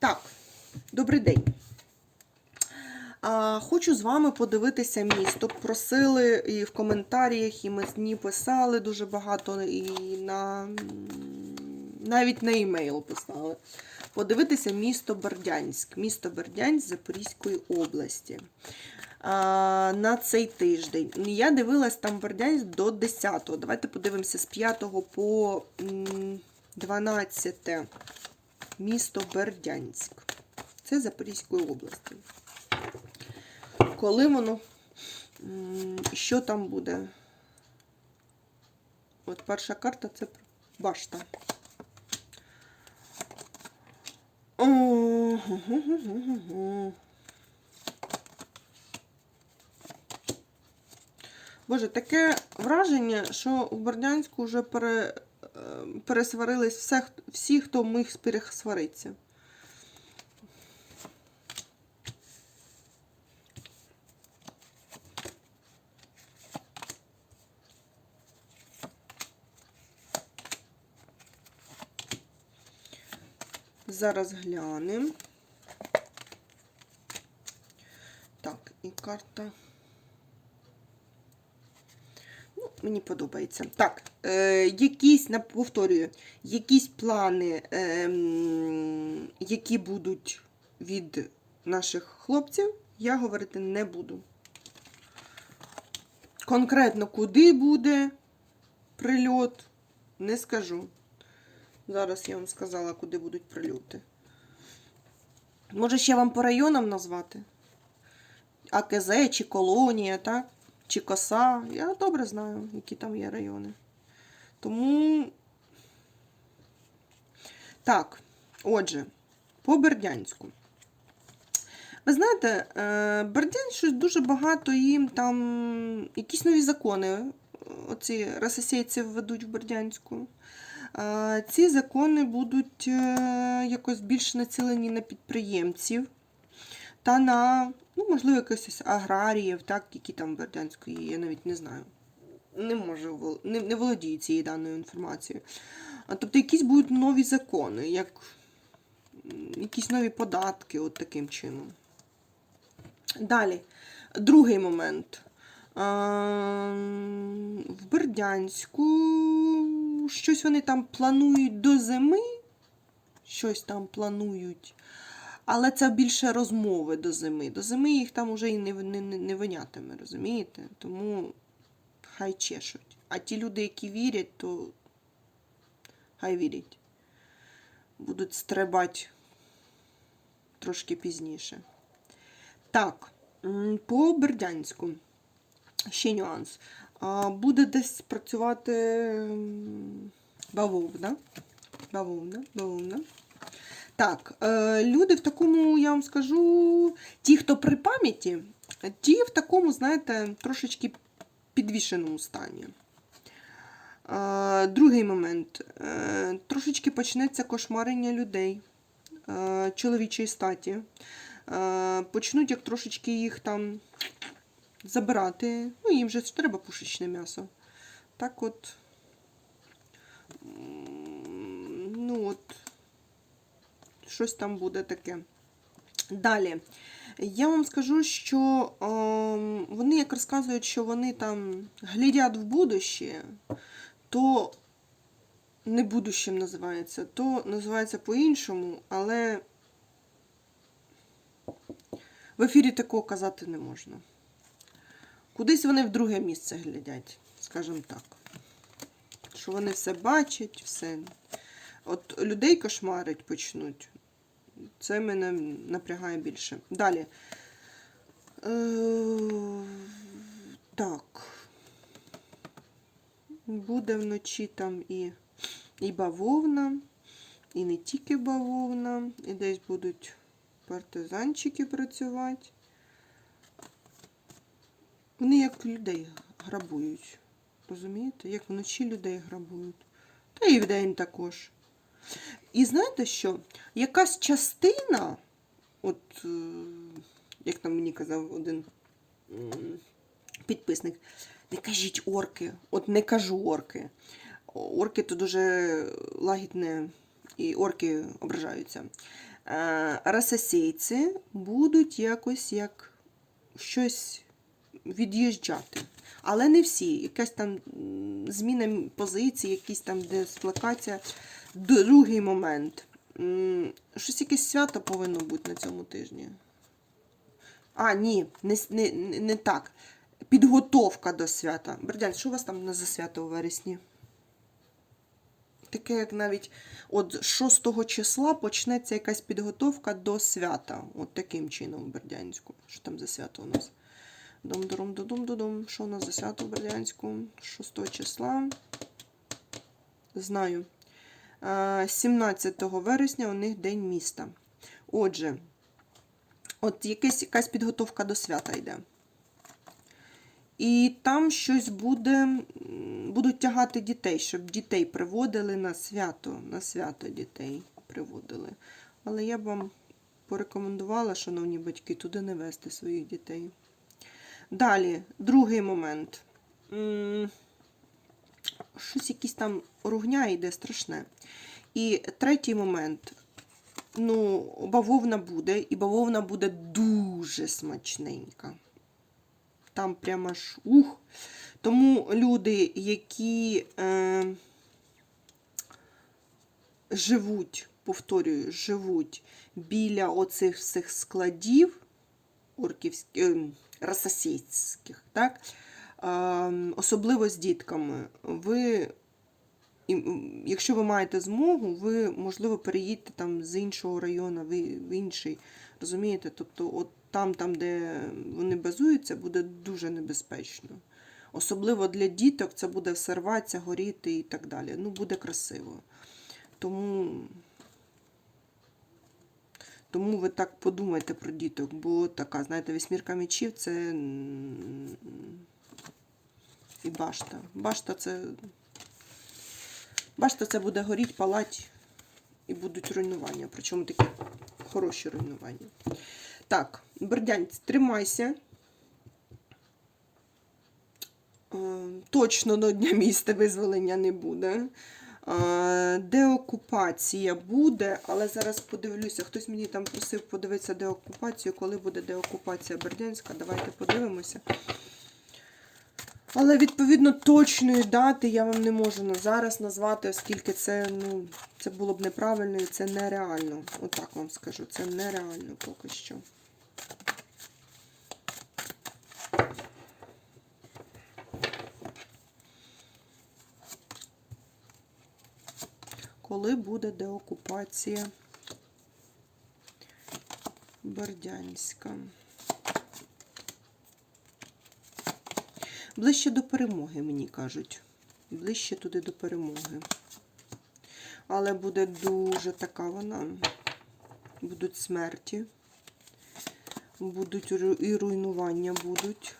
Так, добрий день. Хочу з вами подивитися місто. Просили і в коментарях, і ми мені писали дуже багато, і на навіть на емейл писали. Подивитися місто Бердянськ. Місто Бердянськ Запорізької області. На цей тиждень. Я дивилась там Бердянськ до 10-го. Давайте подивимося з 5 по 12 місто Бердянськ. Це Запорізької області. Коли воно, що там буде? От перша карта це башта. Боже, таке враження, що в Бердянську вже пере, пересварились все, всі, хто міг пересваритися. Зараз глянемо. Так, і карта. Ну, мені подобається. Так, е, якісь, повторюю, якісь плани, е, які будуть від наших хлопців, я говорити не буду. Конкретно куди буде прильот, не скажу. Зараз я вам сказала, куди будуть прильоти. Може, ще вам по районам назвати? АКЗ чи колонія, так? Чи коса. Я добре знаю, які там є райони. Тому. Так, отже, по Бердянську. Ви знаєте, е, Бердянськ щось дуже багато їм там якісь нові закони. е, Оці російці введуть в Бердянську. Е, Ці закони будуть якось більш націлені на підприємців та на, ну, можливо, якихось аграріїв, так, які там в Бердянську є, я навіть не знаю. Не можу, не, не володію цією даною інформацією. А, тобто якісь будуть нові закони, як якісь нові податки, от таким чином. Далі, другий момент. В Бердянську щось вони там планують до зими. Щось там планують. Але це більше розмови до зими. До зими їх там уже і не, не, не, винятиме, розумієте? Тому хай чешуть. А ті люди, які вірять, то хай вірять. Будуть стрибати трошки пізніше. Так, по Бердянську. Ще нюанс. Буде десь працювати бавовна. Бавовна, бавовна. Так, е, люди в такому, я вам скажу, ті, хто при пам'яті, ті в такому, знаєте, трошечки підвішеному стані. Е, другий момент. Е, трошечки почнеться кошмарення людей чоловічої статі. Почнуть як трошечки їх там забирати. Ну, їм же треба пушечне м'ясо. Так от. Ну от щось там буде таке. Далі. Я вам скажу, що ем, вони як розказують, що вони там глядять в будуще, то не будущим називається, то називається по-іншому, але в ефірі такого казати не можна. Кудись вони в друге місце глядять, скажімо так. Що вони все бачать, все. От людей кошмарить почнуть. Це мене напрягає більше. Далі. Е, так. Буде вночі там і, і бавовна, і не тільки бавовна, і десь будуть партизанчики працювати. Вони як людей грабують. Розумієте? Як вночі людей грабують. Та і вдень також. І знаєте що? Якась частина, от е, як там мені казав один підписник, не кажіть орки, от не кажу орки. Орки то дуже лагідне і орки ображаються. Е, Расасейці будуть якось як щось від'їжджати. Але не всі. Якась там зміна позиції, якісь там дислокація. Другий момент. Щось якесь свято повинно бути на цьому тижні. А, ні, не, не, не, так. Підготовка до свята. Бердян, що у вас там за свято у вересні? Таке, як навіть от 6 числа почнеться якась підготовка до свята. От таким чином в Бердянську. Що там за свято у нас? дом дом додум додум Що у нас за свято в Бердянську? 6 числа. Знаю. Е, 17 вересня у них День міста. Отже, от якась, якась підготовка до свята йде. І там щось буде, будуть тягати дітей, щоб дітей приводили на свято, на свято дітей приводили. Але я б вам порекомендувала, шановні батьки, туди не вести своїх дітей. Далі, другий момент. Щось якісь там ругня йде страшне. І третій момент. Ну, бавовна буде, і бавовна буде дуже смачненька. Там прямо ж ух. Тому люди, які е, живуть, повторюю, живуть біля оцих всіх складів орківських, е, так? Е, особливо з дітками, ви, якщо ви маєте змогу, ви, можливо, переїдете там з іншого району в, інший. Розумієте? Тобто, от там, там, де вони базуються, буде дуже небезпечно. Особливо для діток це буде все рватися, горіти і так далі. Ну, буде красиво. Тому, тому ви так подумайте про діток, бо така, знаєте, вісьмірка мечів це і башта. Башта це. Башта це буде горіть, палать і будуть руйнування. Причому такі хороші руйнування. Так, Бердянець, тримайся. Е, Точно до Дня міста визволення не буде. Е, Деокупація буде, але зараз подивлюся. Хтось мені там просив подивитися деокупацію, коли буде деокупація Бердянська. Давайте подивимося. Але відповідно точної дати я вам не можу зараз назвати, оскільки це, ну, це було б неправильно і це нереально. Отак вам скажу, це нереально поки що. Коли буде деокупація Бердянська? Ближче до перемоги, мені кажуть. Ближче туди до перемоги. Але буде дуже така вона. Будуть смерті. Будуть і руйнування будуть.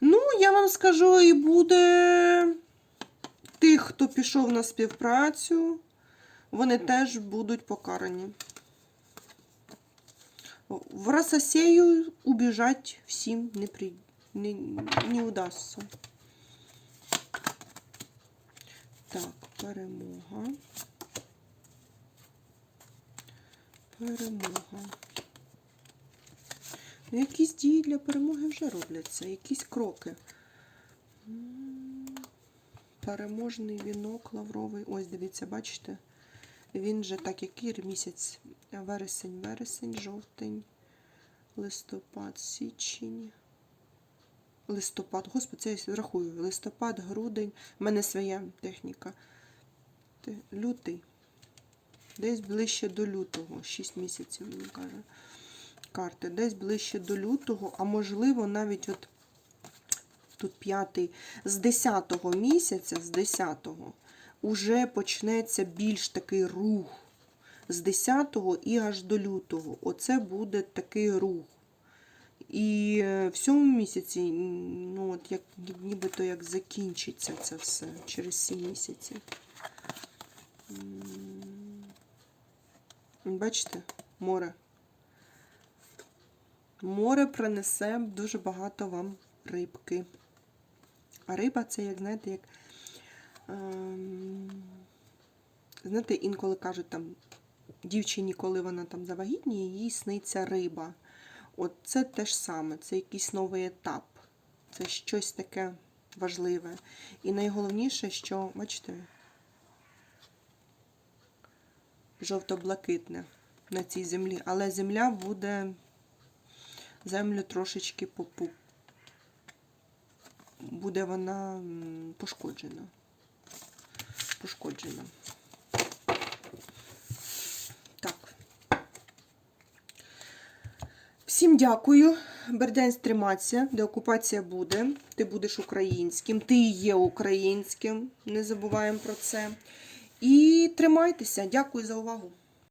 Ну, я вам скажу, і буде тих, хто пішов на співпрацю, вони теж будуть покарані. В Рососею убежать всім не, при... не, не удастся. Так, перемога. Перемога. Ну, якісь дії для перемоги вже робляться, якісь кроки. Переможний вінок лавровий. Ось, дивіться, бачите? Він же так, який місяць? Вересень, вересень, жовтень, листопад, січень. Листопад, господи, це я рахую. Листопад, грудень. У мене своя техніка. Лютий. Десь ближче до лютого. 6 місяців, він каже. Карти. Десь ближче до лютого, а можливо, навіть от тут п'ятий, з 10-го місяця, з 10-го, уже почнеться більш такий рух. З 10-го і аж до лютого. Оце буде такий рух. І е, в цьому місяці, ну, от як нібито як закінчиться це все через 7 місяців. Бачите, море. Море принесе дуже багато вам рибки. А риба це, як знаєте, як. Ем, знаєте, інколи кажуть там дівчині, коли вона там завагітніє, їй сниться риба. От це те ж саме, це якийсь новий етап. Це щось таке важливе. І найголовніше, що, бачите, жовто-блакитне на цій землі. Але земля буде землю трошечки попу. Буде вона пошкоджена. Пошкоджена. Так. Всім дякую. Бердень триматися, деокупація буде. Ти будеш українським, ти є українським. Не забуваємо про це. І тримайтеся. Дякую за увагу.